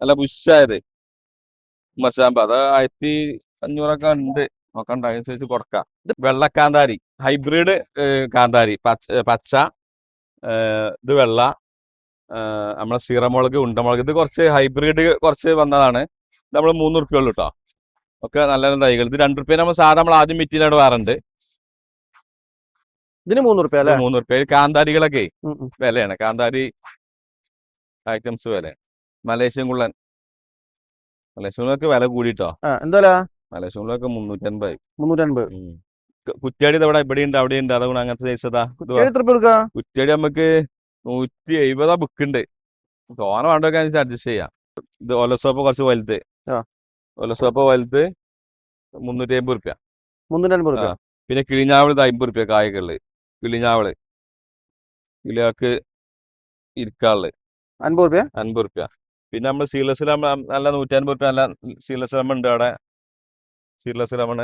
നല്ല ബുഷായത് മച്ചാമ്പ അത് ആയിരത്തി അഞ്ഞൂറൊക്കെ ഉണ്ട്. നോക്കണ്ട അതിനനുസരിച്ച് കൊടുക്കാം. ഇത് വെള്ളക്കാന്താരി. ഹൈബ്രിഡ് കാന്താരി. പച്ച പച്ച ഇത് വെള്ള നമ്മളെ സീറമുളക് ഉണ്ടമുളക്. ഇത് കുറച്ച് ഹൈബ്രിഡ് കുറച്ച് വന്നതാണ്. നമ്മൾ മൂന്ന് റുപ്യ ഉള്ളൂ കേട്ടോ ഒക്കെ നല്ല നല്ല തൈകൾ ഇത് രണ്ട് റുപ്യ നമ്മൾ സാധാരണ നമ്മൾ ആദ്യം മിറ്റിനോട് വേറുണ്ട്. ഇതിന് മൂന്ന് റുപ്യ അല്ലേ മൂന്ന് റുപ്യ കാന്താരികളൊക്കെ. വിലയാണ്. കാന്താരി ഐറ്റംസ് വിലയാണ്. മലേഷ്യൻ കുള്ളൻ മലേഷ്യൻ കുള്ളൊക്കെ വില കൂടിട്ടോ? എന്താ മലേഷ്യൻ കുള്ളൊക്കെ മുന്നൂറ്റൻപത്. മുന്നൂറ്റൻപത്. കുറ്റിയാടി ഇവിടെ ഇവിടെ ഉണ്ട് അവിടെ ഉണ്ട് അതുകൊണ്ട് അങ്ങനത്തെ ഇത്. കുറ്റിയാടി നമുക്ക് നൂറ്റി എഴുപതാ ബുക്ക് ഉണ്ട് തോന വേണ്ടൊക്കെ അഡ്ജസ്റ്റ് ചെയ്യാം. ഇത് ഒലസോപ്പ് കുറച്ച് വലുത്. ഒലസോപ്പ് വലുത് മുന്നൂറ്റി അമ്പത് റുപ്യ മുന്നൂറ്റി റുപ്യ പിന്നെ കിളിഞ്ഞാവൾ ഇത് അമ്പത് റുപ്യ കായകളിൽ കിളിഞ്ഞാവൾ. കിളികൾക്ക് ഇരിക്കാൾ അൻപത് റുപ്യ അൻപത് റുപ്യ പിന്നെ നമ്മൾ സീലസ് ലെമൺ നല്ല നൂറ്റി അൻപത് റുപ്യ നല്ല സീലസ് ലെമൺ ഉണ്ട് അവിടെ. സീലസ് ലെമൺ